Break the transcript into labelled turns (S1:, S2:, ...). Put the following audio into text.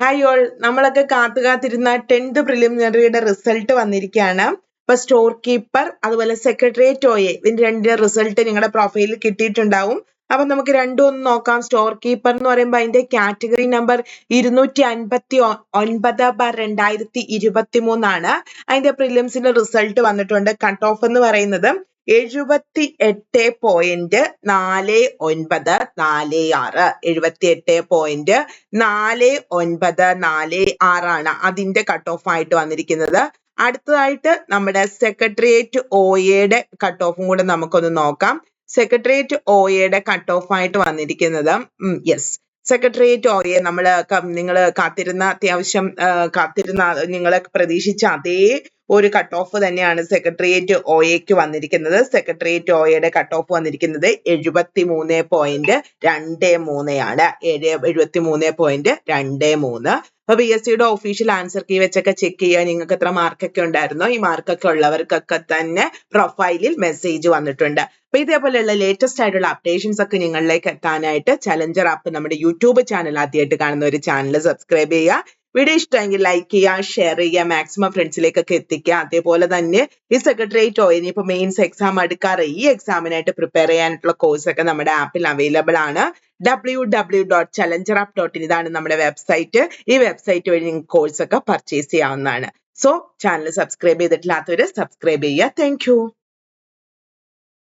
S1: Hi all നമ്മളൊക്കെ കാത്തു കാത്തിരുന്ന ടെൻത്ത് പ്രിലിമിനറിയുടെ റിസൾട്ട് വന്നിരിക്കുകയാണ്. ഇപ്പൊ സ്റ്റോർ കീപ്പർ അതുപോലെ സെക്രട്ടേറിയറ്റ് ഒയെ ഇതിന്റെ രണ്ടിന്റെ റിസൾട്ട് നിങ്ങളുടെ പ്രൊഫൈലിൽ കിട്ടിയിട്ടുണ്ടാവും. അപ്പൊ നമുക്ക് രണ്ടും ഒന്ന് നോക്കാം. സ്റ്റോർ കീപ്പർ എന്ന് പറയുമ്പോൾ അതിന്റെ കാറ്റഗറി നമ്പർ ഇരുന്നൂറ്റി അൻപത്തി ഒൻപത് ബാർ രണ്ടായിരത്തി ഇരുപത്തി മൂന്നാണ് അതിന്റെ പ്രിലിംസിന്റെ റിസൾട്ട് വന്നിട്ടുണ്ട്. കട്ട് ഓഫ് എന്ന് പറയുന്നത്. എഴുപത്തി എട്ട് പോയിന്റ് നാല് ഒൻപത് നാല് ആറ്. എഴുപത്തി എട്ട് പോയിന്റ് നാല് ഒൻപത് നാല് ആറാണ് കട്ട് ഓഫ് ആയിട്ട് വന്നിരിക്കുന്നത്. അടുത്തതായിട്ട് നമ്മുടെ സെക്രട്ടേറിയറ്റ് ഒയുടെ കട്ട് ഓഫും കൂടെ നമുക്കൊന്ന് നോക്കാം. സെക്രട്ടേറിയറ്റ് ഒയുടെ കട്ട് ഓഫ് ആയിട്ട് വന്നിരിക്കുന്നത് യെസ് സെക്രട്ടേറിയറ്റ് ഓയെ നമ്മൾ നിങ്ങൾ കാത്തിരുന്ന അത്യാവശ്യം കാത്തിരുന്ന നിങ്ങളെ പ്രതീക്ഷിച്ച അതേ ഒരു കട്ട് ഓഫ് തന്നെയാണ് സെക്രട്ടേറിയറ്റ് ഒയക്ക് വന്നിരിക്കുന്നത്. സെക്രട്ടേറിയറ്റ് ഒയുടെ കട്ട് ഓഫ് വന്നിരിക്കുന്നത് എഴുപത്തി മൂന്ന് പോയിന്റ് രണ്ട് മൂന്ന് ആണ്. എഴുപത്തി മൂന്ന് പോയിന്റ് രണ്ട് മൂന്ന്. അപ്പൊ പി എസ് സിയുടെ ഒഫീഷ്യൽ ആൻസർ കീ വെച്ചൊക്കെ ചെക്ക് ചെയ്യുക നിങ്ങൾക്ക് എത്ര മാർക്കൊക്കെ ഉണ്ടായിരുന്നോ? ഈ മാർക്കൊക്കെ ഉള്ളവർക്കൊക്കെ തന്നെ പ്രൊഫൈലിൽ മെസ്സേജ് വന്നിട്ടുണ്ട്. അപ്പൊ ഇതേപോലെയുള്ള ലേറ്റസ്റ്റ് ആയിട്ടുള്ള അപ്ഡേഷൻസ് ഒക്കെ നിങ്ങളിലേക്ക് എത്താനായിട്ട് ചലഞ്ചർ ആപ്പ് നമ്മുടെ യൂട്യൂബ് ചാനൽ ആദ്യമായിട്ട് കാണുന്ന ഒരു ചാനൽ സബ്സ്ക്രൈബ് ചെയ്യുക. വീഡിയോ ഇഷ്ടമെങ്കിൽ ലൈക്ക് ചെയ്യുക ഷെയർ ചെയ്യുക മാക്സിമം ഫ്രണ്ട്സിലേക്കൊക്കെ എത്തിക്കുക. അതേപോലെ തന്നെ ഈ സെക്രട്ടേറിയറ്റ് ഓ ഇനിയിപ്പോൾ മെയിൻസ് എക്സാം അടുക്കാറ് ഈ എക്സാമിനായിട്ട് പ്രിപ്പയർ ചെയ്യാനായിട്ടുള്ള കോഴ്സ് ഒക്കെ നമ്മുടെ ആപ്പിൽ അവൈലബിൾ ആണ്. W W dot challenger app dot ഇതാണ് നമ്മുടെ വെബ്സൈറ്റ് ഈ വെബ്സൈറ്റ് വഴി നിങ്ങൾക്ക് കോഴ്സ് ഒക്കെ പർച്ചേസ് ചെയ്യാവുന്നതാണ്. സോ ചാനൽ സബ്സ്ക്രൈബ് ചെയ്തിട്ടില്ലാത്തവർ സബ്സ്ക്രൈബ് ചെയ്യുക. താങ്ക്